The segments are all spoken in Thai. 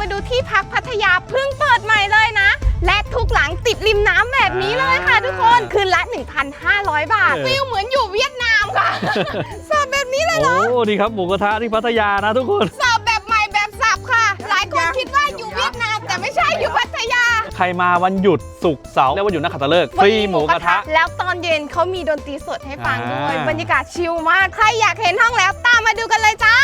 มาดูที่พักพัทยาเพิ่งเปิดใหม่เลยนะ และทุกหลังติดริมน้ำแบบนี้เลยค่ะอ่าทุกคนคืนละ 1,500 บาทเออฟิลเหมือนอยู่เวียดนามค่ะเสิร์ฟแบบนี้เลยเหรอโอ้ดีครับหมูกระทะที่พัทยานะทุกคนเสิ รมาวันหยุดศุกร์เสาร์และวันหยุดนักขัตฤกษ์ฟรีหมูกระทะ แล้วตอนเย็นเขามีดนตรีสดให้ฟังด้วยอ่าบรรยากาศชิลมาก ใครอยากเห็นห้องแล้วตามมาดูกันเลยจ้า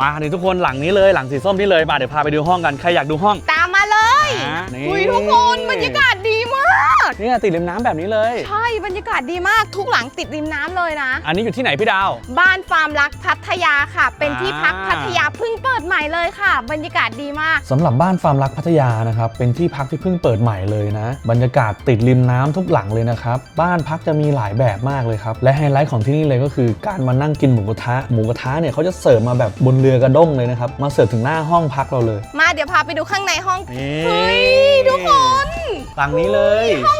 มานี่ทุกคนหลังนี้เลยหลังสีส้มนี่เลยมาเดี๋ยวพาไปดูห้องกัน ใครอยากดูห้อง ตามมาเลยอ่านี่อุ้ยทุกคนบรรยากาศดีมาก เนี่ยติดริมน้ำแบบนี้เลย ใช่บรรยากาศดีมากทุกหลังติดริมน้ำเลยนะ อันนี้อยู่ที่ไหนพี่ดาว บ้านฟาร์มรักพัทยาค่ะ เป็นที่พักอ่าพัทยาเพิ่งเปิดใหม่เลยค่ะ บรรยากาศดีมาก สำหรับบ้านฟาร์มรักพัทยานะครับ เป็นที่พักที่เพิ่งเปิดใหม่เลยนะ บรรยากาศติดริมน้ำทุกหลังเลยนะครับ บ้านพักจะมีหลายแบบมากเลยครับ และไฮไลท์ของที่นี่เลยก็คือการมานั่งกินหมูกระทะ หมูกระทะเนี่ยเขาจะเสิร์ฟมาแบบบนเรือกระด้งเลยนะครับ มาเสิร์ฟถึงหน้าห้องพักเราเลยมาเดี๋ยวพาไปดูข้างในห้องนี่เฮ้ยทุกคน หลังนี้เลย ห้องน่ารักมาก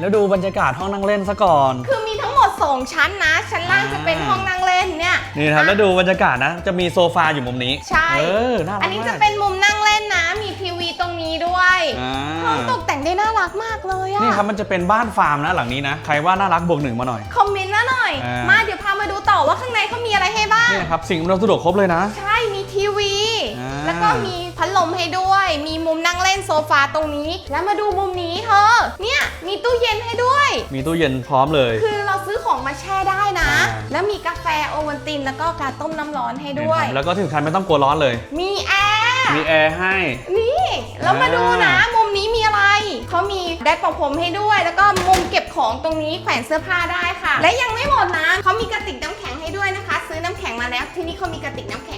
แล้วดูบรรยากาศห้องนั่งเล่นซะก่อน คือมีทั้งหมด 2 ชั้นนะ ชั้นล่างจะเป็นห้องนั่งเล่นเนี่ยนี่นะครับแล้วดูบรรยากาศนะ จะมีโซฟาอยู่มุมนี้ ใช่ เออน่ารักอันนี้จะมากเป็นมุมนั่งเล่นนะ มีทีวีตรงนี้ด้วยอ่าห้องตกแต่งได้น่ารักมากเลยอะนี่ครับมันจะเป็นบ้านฟาร์มนะหลังนี้นะ ใครว่าน่ารักบวกหนึ่งมาหน่อย คอมเมนต์มาหน่อยอ่ามมาเดี๋ยวพามาดูต่อว่าข้างในเขามีอะไรให้บ้างนี่นะครับสิ่งอำนวยความสะดวกครบเลยนะ ใช่ มีทีวีอ่าแล้วก็มีพัดลมให้ด้วย มีมุมนั่งเล่นโซฟาตรงนี้ แล้วมาดูมุมนี้เธอเนี่ย มีตู้เย็นให้ด้วย มีตู้เย็นพร้อมเลย คือเราซื้อของมาแช่ได้นะ อ่า แล้วมีกาแฟโอวัลตินแล้วก็การต้มน้ำร้อนให้ด้วยนี่ครับแล้วก็ที่สำคัญไม่ต้องกลัวร้อนเลย มีแอร์มีแอร์ให้ นี่แล้วมาดูนะ อ่า มุมนี้มีอะไร เขามีได้ปะผมให้ด้วย แล้วก็มุมเก็บของตรงนี้แขวนเสื้อผ้าได้ค่ะ และยังไม่หมดนะเขามีกระติกน้ำแข็งให้ด้วยนะคะ ซื้อน้ำแข็งมาแล้วที่นี่เขามีกระติกน้ำแข็ง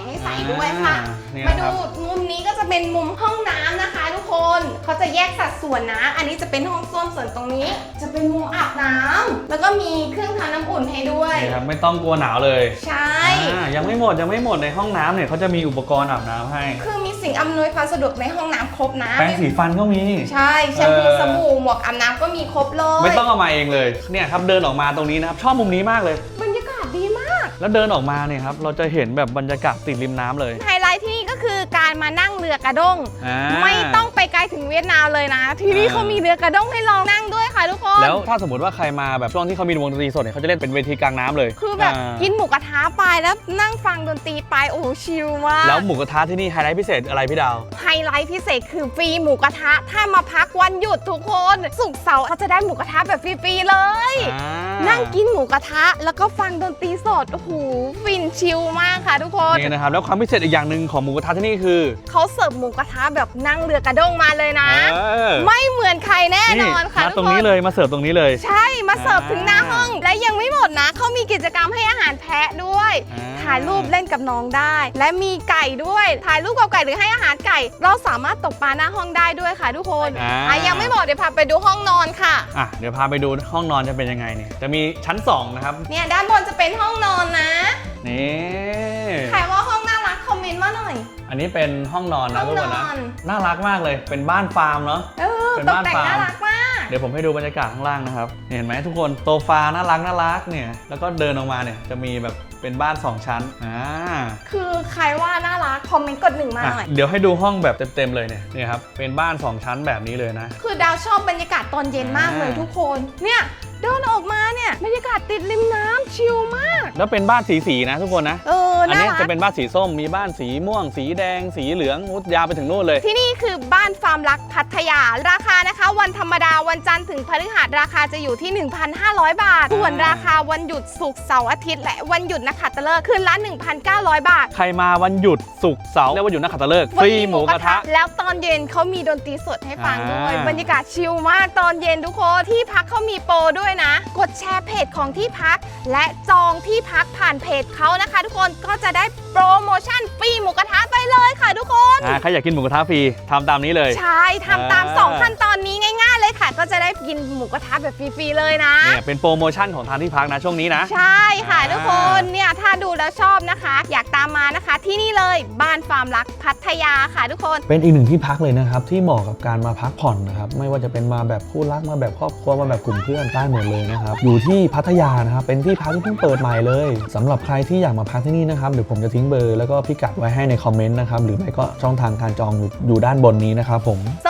ให้ใส่ ด้วยค่ะอ่นี่มานะคดูรับ มุมนี้ก็จะเป็นมุมห้องน้ำนะคะ ทุกคนเขาจะแยกสัดส่วนนะ อันนี้จะเป็นห้องส้วมส่วนตรงนี้ จะเป็นมุมอาบน้ำแล้วก็มีเครื่องทำน้ำอุ่นให้ด้วย นี่ครับไม่ต้องกลัวหนาวเลยใช่ อ่ายังไม่หมดยังไม่หมดในห้องน้ำเนี่ยเขาจะมีอุปกรณ์อาบน้ำให้คือมีสิ่งอำนวยความสะดวกในห้องน้ำครบนะ แปรงสีฟันก็มี ใช่แชมพูเออ สบู่หมวกอาบน้ำก็มีครบเลยไม่ต้องเอามาเองเลยเนี่ยครับเดินออกมาตรงนี้นะครับชอบมุมนี้มากเลยบร แล้วเดินออกมาเนี่ยครับเราจะเห็นแบบบรรยากาศติดริมน้ำเลย ไฮไลท์ที่นี่ก็คือการมานั่งเรือกระด้ง อ่า ไม่ต้องไปไกลถึง เวียดนามเลยนะ ที่นี่อ่าเขามีเรือกระด้งให้ลองนั่งด้วยค่ะทุกคน แล้วถ้าสมมติว่าใครมาแบบช่วงที่เขามีวงดนตรีสดเนี่ยเขาจะเล่นเป็นเวทีกลางน้ำเลยคือแบบากินหมูกระทะไปแล้วนั่งฟังดนตรีไปโอ้โหชิลมากแล้วหมูกระทะที่นี่ไฮไลท์พิเศษอะไรพี่ดาว ไฮไลท์พิเศษคือฟรีหมูกระทะ ถ้ามาพักวันหยุดทุกคนศุกร์เสาร์เขาจะได้หมูกระทะแบบฟรีๆเลย อ่านั่งกินหมูกระทะ แล้วก็ฟังดนตรีสดโอ้โหฟินชิลมากค่ะทุกคน นี่นะครับแล้วความพิเศษอีกอย่างหนึ่งของหมูกระทะที่นี่คือ เขาเสิร์ฟหมูกระทะแบบนั่งเรือกระด้งมาเลยนะเออ ไม่เหมือนใครแน่นอนค่ะมาทุกตรงคนี้เลยมาเสิร์ฟตรงนี้เลย ใช่ มาเสิร์ฟอ่าถึงหน้าห้อง และยังไม่หมดนะ เขามีกิจกรรมให้อาหารแพะด้วย อ่า ถ่ายรูปเล่นกับน้องได้ และมีไก่ด้วย ถ่ายรูปกับไก่หรือให้อาหารไก่ เราสามารถตกปลาหน้าห้องได้ด้วยค่ะทุกคนอ่าอะยังไม่หมดเดี๋ยวพาไปดูห้องนอนค่ะ อะเดี๋ยวพาไปดูห้องนอนจะเป็นยังไงเนี่ยจะมีชั้น 2 นะครับ เนี่ยด้านบนจะเป็นห้องนอนนะนี่ใครว่า มเมนต์มาหน่อย อันนี้เป็นห้องนอนห้นะองทุกคนนนะอน น่ารักมากเลยเป็นบ้านฟาร์มเนาะ เออเป็นตกบ้านแต่งฟาร์ม น่ารักมาก เดี๋ยวผมให้ดูบรรยากาศข้างล่างนะครับเห็นไหมทุกคนโซฟาน่ารักน่ารักเนี่ยแล้วก็เดินออกมาเนี่ยจะมีแบบเป็นบ้าน2ชั้นอ่าคือใครว่าน่ารักคอมเมนต์กดหนึ่งมาอะหน่อย เดี๋ยวให้ดูห้องแบบเต็มๆเลยเนี่ยนี่ครับเป็นบ้าน2ชั้นแบบนี้เลยนะ คือดาวชอบบรรยากาศตอนเย็นมากเลยอ่า ทุกคน เนี่ย เดินออกมาเนี่ยบรรยากาศติดริมน้ำชิลมาก แล้วเป็นบ้านสีๆนะทุกคนนะ เอออันน่านี้รัจะกเป็นบ้านสีส้ม มีบ้านสีม่วง สีแดง สีเหลืองอุ๊ยยาวไปถึงนู่นเลย ที่นี่คือบ้านฟาร์มรักพัทยา ราคานะคะ วันธรรมดาวันจันทร์ถึงพฤหัสราคาจะอยู่ที่ 1,500 บาท ส่วนราคา วันหยุดศุกร์เสาร์อาทิตย์และวันหยุดนักขัตฤกษ์คืนละ1,900 บาท ใครมาวันหยุดศุกร์เสาร์และวันหยุดนักขัตฤกษ์ฟรีหมูกระทะ แล้วตอนเย็นเขามีดนตรีสดให้ฟังด้วยอ่าบรรยากาศชิลมากตอนเย็นทุกคนที่พักเขามีโปรด้วยนะ กดแชร์เพจของที่พัก และจองที่พักผ่านเพจเขานะคะ ทุกคนก็จะได้โปรโมชั่นฟรีหมูกระทะไปเลยค่ะทุกคนอ่าใครอยากกินหมูกระทะฟรีทำตามนี้เลย ใช่ทำตามอ่า2ขั้นตอนนี้ง่ายๆเลยค่ะ ก็จะได้กินหมูกระทะแบบฟรีๆเลยนะ เนี่ยเป็นโปรโมชั่นของทางที่พักนะช่วงนี้นะ ใช่ค่ะอ่า ทุกคนเนี่ยถ้าดูแล้วชอบนะคะ อยากตามมานะคะ ที่นี่เลยบ้านฟาร์มรักพัทยาค่ะทุกคน เป็นอีกหนึ่งที่พักเลยนะครับ ที่เหมาะกับการมาพักผ่อนนะครับ ไม่ว่าจะเป็นมาแบบคู่รักมาแบบครอบครัวมาแบบกลุ่มเพื่อนได้หมดเลยนะครับ อยู่ที่พัทยานะครับ เป็นที่พักที่เพิ่งเปิดใหม่เลยสำหรับใครที่อยากมาพักที่นี่นะครับเดี๋ยวผมจะทิ้งเบอร์แล้วก็พิกัดไว้ให้ในคอมเมนต์นะครับหรือไม่ก็ช่องทางการจองอยู่อยู่ด้านบนนี้นะครับผมส